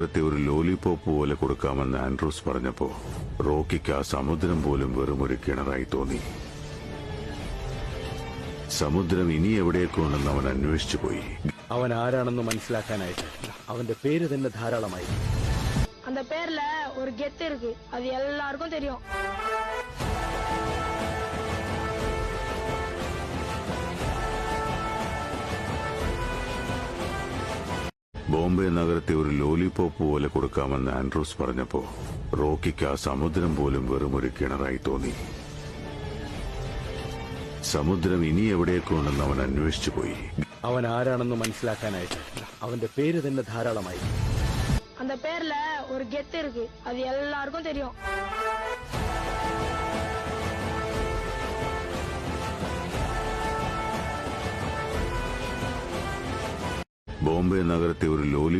നേരത്തെ ഒരു ലോലിപോപ്പ് പോലെ കൊടുക്കാമെന്ന് ആൻഡ്രൂസ് പറഞ്ഞപ്പോ റോക്കിക്ക് ആ സമുദ്രം പോലും വെറും ഒരു കിണറായി തോന്നി സമുദ്രം ഇനി എവിടെയൊക്കെ ഉണ്ടെന്ന് അവൻ അന്വേഷിച്ചു പോയി അവൻ ആരാണെന്ന് മനസ്സിലാക്കാനായിട്ട് അവന്റെ പേര് തന്നെ ധാരാളമായി அந்த பேர்ல ஒரு கெத்து இருக்கு அது எல்லாருக்கும் தெரியும் ബോംബെ നഗരത്തെ ഒരു ലോലിപോപ്പ് പോലെ കൊടുക്കാമെന്ന് ആൻഡ്രൂസ് പറഞ്ഞപ്പോ റോക്കിക്ക് ആ സമുദ്രം പോലും വെറും ഒരു കിണറായി തോന്നി സമുദ്രം ഇനി എവിടെയൊക്കെ ഉണ്ടെന്ന് അവൻ അന്വേഷിച്ചു പോയി അവൻ ആരാണെന്ന് മനസ്സിലാക്കാനായിട്ട് അവന്റെ പേര് തന്നെ ധാരാളമായി அந்த பேர்ல ஒரு கெத்து இருக்கு அது எல்லாருக்கும் தெரியும் ബോംബെ നഗരത്തെ ഒരു ലോലി